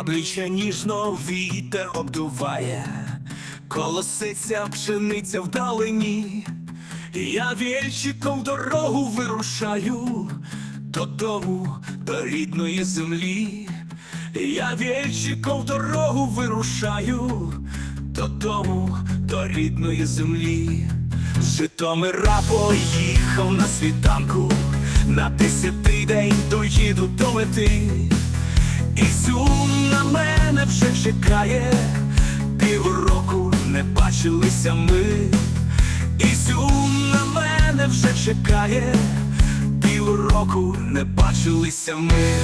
обличчя ніжно вітер обдуває, колоситься пшениця вдалині. Я вільчиком дорогу вирушаю додому, до рідної землі. Я вільчиком дорогу вирушаю додому, до рідної землі. З Житомира поїхав на світанку, на десятий день доїду до мети. Мене вже чекає, півроку не бачилися ми. Ізюм на мене вже чекає, півроку не бачилися ми.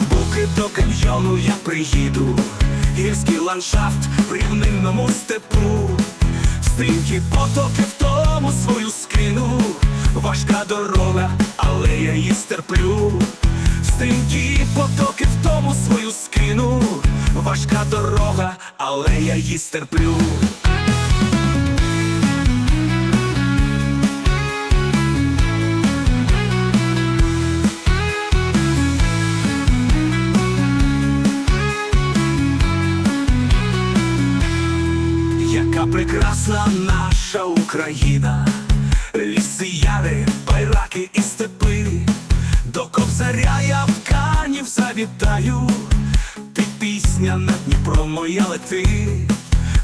В Буки до каньйону я приїду, гірський ландшафт в рівнинному степу, стрімкі потоки в тому свою скину, важка дорога, але я її стерплю. Стрімкі потоки дорога, але я її стерплю. Яка прекрасна наша Україна, ліси, яри, байраки і степи, до кобзаря я в канів завітаю, пісня на Дніпро моя лети,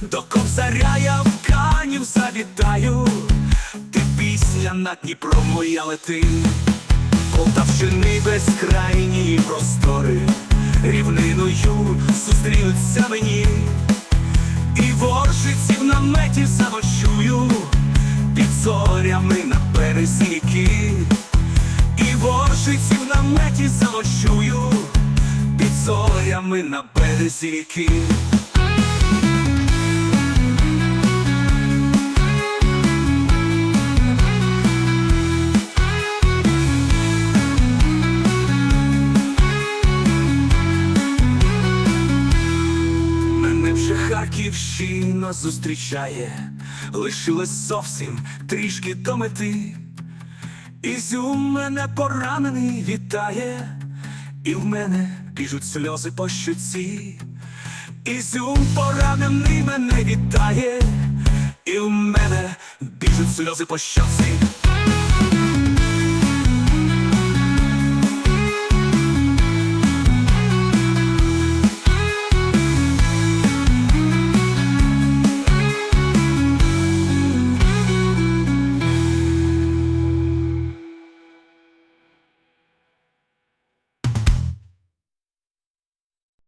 до кобзаря я в канів завітаю, під пісня на Дніпро моя лети, Полтавщини безкрайні простори, рівниною зустрінуться мені. І воршиці в наметі заночую Під зорями на березі ріки. І воршиці в наметі заночую зорями на березі ріки Харківщина зустрічає, лишилось зовсім трішки до мети. Ізюм мене поранений вітає, і в мене біжуть сльози по щоці. Ізюм поранений мене вітає, і в мене біжуть сльози по щоці.